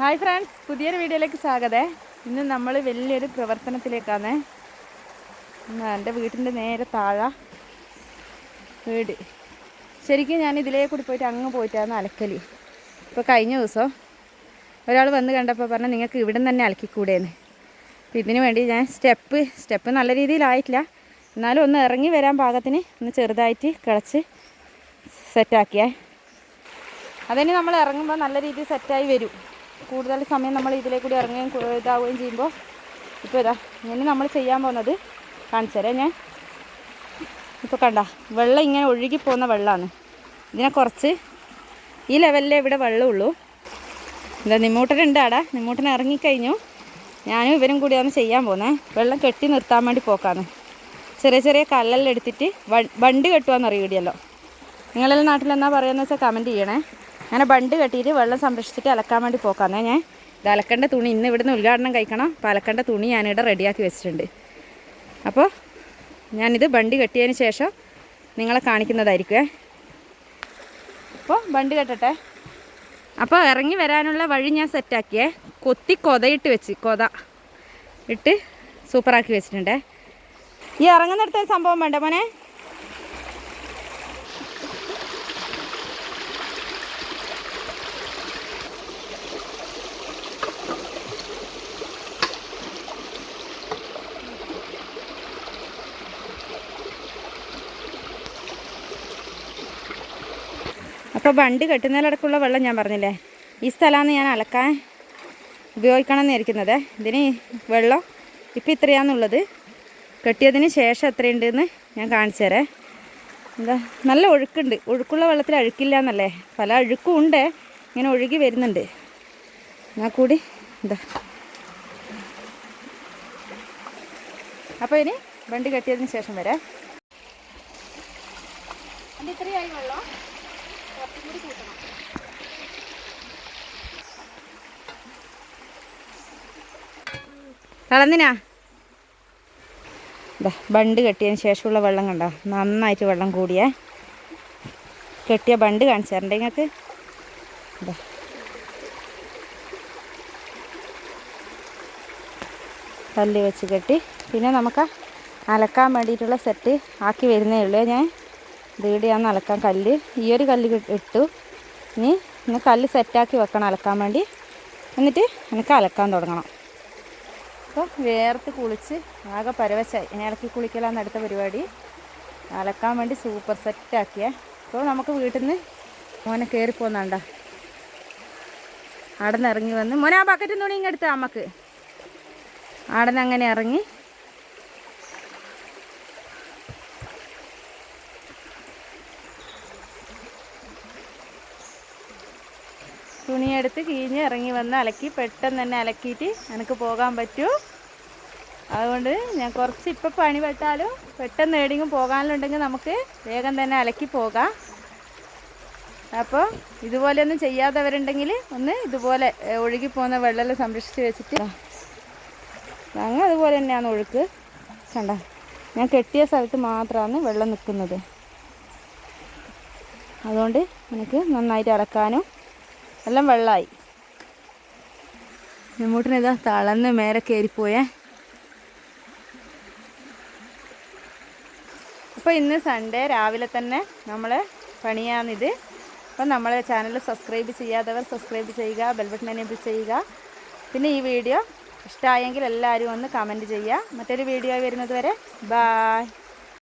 Hi friends പുതിയൊരു വീഡിയോയിലേക്ക് സ്വാഗതം. ഇന്ന് നമ്മൾ വലിയൊരു പ്രവർത്തനത്തിലേക്കാണ്. എന്റെ വീട്ടിന്റെ നേരെ താഴെ വീട്. ശരിക്കും ഞാൻ ഇതിലേ കൂടി പോയിട്ട് അങ്ങ് പോയിട്ടാണ് അലക്കൽ ഇപ്പോൾ കഴിഞ്ഞ ദിവസം ഒരാൾ വന്ന് കണ്ടപ്പോൾ പറഞ്ഞാൽ നിങ്ങൾക്ക് ഇവിടെ തന്നെ അലക്കിക്കൂടേന്ന്. അപ്പോൾ ഇതിന് വേണ്ടി ഞാൻ സ്റ്റെപ്പ് സ്റ്റെപ്പ് നല്ല രീതിയിലായിട്ടില്ല. എന്നാലും ഒന്ന് ഇറങ്ങി വരാൻ പാകത്തിന് ഒന്ന് ചെറുതായിട്ട് കിളച്ച് സെറ്റാക്കിയേ. അതിന് നമ്മൾ ഇറങ്ങുമ്പോൾ നല്ല രീതിയിൽ സെറ്റായി വരും. കൂടുതൽ സമയം നമ്മൾ ഇതിലേ കൂടി ഇറങ്ങുകയും ഇതാവുകയും ചെയ്യുമ്പോൾ ഇപ്പോൾ ഇതാ ഇങ്ങനെ നമ്മൾ ചെയ്യാൻ പോകുന്നത് കാണിച്ചു തരാം ഞാൻ ഇപ്പോൾ കണ്ട വെള്ളം ഇങ്ങനെ ഒഴുകി പോകുന്ന വെള്ളമാണ് ഇതിനെ കുറച്ച് ഈ ലെവലിലേ ഇവിടെ വെള്ളമുള്ളൂ. എന്താ നിമ്മൂട്ടനുണ്ട് ആടെ. നിമ്മൂട്ടൻ ഇറങ്ങിക്കഴിഞ്ഞു. ഞാനും ഇവരും കൂടിയാണ് ചെയ്യാൻ പോകുന്നത് വെള്ളം കെട്ടി നിർത്താൻ വേണ്ടി പോക്കാന്ന് ചെറിയ ചെറിയ കല്ലെല്ലാം എടുത്തിട്ട് വണ്ടി ബണ്ട് കെട്ടുവാന്ന് അറിയൂടിയല്ലോ നിങ്ങളെല്ലാം നാട്ടിൽ എന്നാ വെച്ചാൽ കമന്റ് ചെയ്യണേ. അങ്ങനെ ബണ്ട് കെട്ടിയിട്ട് വെള്ളം സംരക്ഷിച്ചിട്ട് അലക്കാൻ വേണ്ടി പോക്കാന്നേ ഞാൻ. ഇത് അലക്കേണ്ട തുണി ഇന്ന് ഇവിടുന്ന് ഉദ്ഘാടനം കഴിക്കണം. അപ്പോൾ അലക്കേണ്ട തുണി ഞാനിവിടെ റെഡിയാക്കി വെച്ചിട്ടുണ്ട്. അപ്പോൾ ഞാനിത് ബണ്ട് കെട്ടിയതിന് ശേഷം നിങ്ങളെ കാണിക്കുന്നതായിരിക്കുമേ അപ്പോൾ ബണ്ട് കെട്ടട്ടെ. അപ്പോൾ ഇറങ്ങി വരാനുള്ള വഴി ഞാൻ സെറ്റാക്കിയേ കൊത്തി കൊതയിട്ട് വെച്ച് കൊത ഇട്ട് സൂപ്പറാക്കി വെച്ചിട്ടുണ്ടേ. ഈ ഇറങ്ങുന്നിടത്ത് സംഭവം വേണ്ട മോനെ? അപ്പോൾ വണ്ടി കെട്ടുന്നതിലടക്കമുള്ള വെള്ളം ഞാൻ പറഞ്ഞില്ലേ? ഈ സ്ഥലമാണ് ഞാൻ അലക്കാൻ ഉപയോഗിക്കണം എന്നിരിക്കുന്നത് ഇതിന് വെള്ളം ഇപ്പം ഇത്രയാണെന്നുള്ളത് കെട്ടിയതിന് ശേഷം എത്രയുണ്ടെന്ന് ഞാൻ കാണിച്ചു തരാം. എന്താ നല്ല ഒഴുക്കുണ്ട്. ഒഴുക്കുള്ള വെള്ളത്തിൽ അഴുക്കില്ല എന്നല്ലേ പല അഴുക്കും ഉണ്ട്. ഇങ്ങനെ ഒഴുകി വരുന്നുണ്ട്. എന്നാൽ കൂടി എന്താ. അപ്പോൾ ഇനി വണ്ടി കെട്ടിയതിന് ശേഷം വരാം. ഇത്രയായി വെള്ളം. കളന്നിനാ ഇതാ ബണ്ട് കെട്ടിയതിന് ശേഷമുള്ള വെള്ളം കണ്ടോ? നന്നായിട്ട് വെള്ളം കൂടിയേ. കെട്ടിയ ബണ്ട് കാണിച്ചു തരണ്ടേ നിങ്ങൾക്ക് ഇതാ വെച്ച് കെട്ടി. പിന്നെ നമുക്ക് അലക്കാൻ വേണ്ടിയിട്ടുള്ള സെറ്റ് ആക്കി വരുന്നേ ഉള്ളൂ ഞാൻ. വീടിയാന്ന് അലക്കാൻ കല്ല്. ഈ ഒരു കല്ല് ഇട്ടു. ഇനി ഇന്ന് കല്ല് സെറ്റാക്കി വെക്കണം അലക്കാൻ വേണ്ടി. എന്നിട്ട് എനിക്ക് അലക്കാൻ തുടങ്ങണം. അപ്പോൾ വേർത്ത് കുളിച്ച് ആകെ പരവശായി. ഇനി ഇളക്കി കുളിക്കലാന്ന് അടുത്ത പരിപാടി. അലക്കാൻ വേണ്ടി സൂപ്പർ സെറ്റാക്കിയേ അപ്പോൾ നമുക്ക് വീട്ടിൽ നിന്ന് മോനെ കയറിപ്പോന്നണ്ട അവിടെ നിന്ന് ഇറങ്ങി വന്ന്. മോനെ ആ ബക്കറ്റും തുണി ഇങ്ങെടുത്ത് അമ്മയ്ക്ക്. അവിടെ നിന്ന് അങ്ങനെ ഇറങ്ങി തുണിയെടുത്ത് കീഞ്ഞ് ഇറങ്ങി വന്ന് അലക്കി പെട്ടെന്ന് തന്നെ അലക്കിയിട്ട് എനിക്ക് പോകാൻ പറ്റൂ. അതുകൊണ്ട് ഞാൻ കുറച്ച് ഇപ്പം പണി പെട്ടാലും പെട്ടെന്ന് എവിടെയെങ്കിലും പോകാനുണ്ടെങ്കിൽ നമുക്ക് വേഗം തന്നെ അലക്കി പോകാം. അപ്പോൾ ഇതുപോലെ ഒന്നും ചെയ്യാത്തവരുണ്ടെങ്കിൽ ഒന്ന് ഇതുപോലെ ഒഴുകിപ്പോകുന്ന ഒഴുകി പോകുന്ന വെള്ളമെല്ലാം സംരക്ഷിച്ച് വെച്ചിട്ട് ഞങ്ങൾ അതുപോലെ തന്നെയാണ് ഒഴുക്ക്. കണ്ട? ഞാൻ കെട്ടിയ സ്ഥലത്ത് മാത്രമാണ് വെള്ളം നിൽക്കുന്നത്. അതുകൊണ്ട് എനിക്ക് നന്നായിട്ട് അലക്കാനും എല്ലാം വെള്ളമായി നമ്മൂട്ടിന് ഇതാ തളന്ന് മേരെ കയറിപ്പോയേ. അപ്പോൾ ഇന്ന് സൺഡേ രാവിലെ തന്നെ നമ്മൾ പണിയാണിത്. അപ്പം നമ്മൾ ചാനൽ സബ്സ്ക്രൈബ് ചെയ്യാത്തവർ സബ്സ്ക്രൈബ് ചെയ്യുക ബെൽബട്ടൺ എനേബിൾ ചെയ്യുക. പിന്നെ ഈ വീഡിയോ ഇഷ്ടമായെങ്കിൽ എല്ലാവരും ഒന്ന് കമന്റ് ചെയ്യുക. മറ്റൊരു വീഡിയോ വരുന്നത് വരെ ബായ്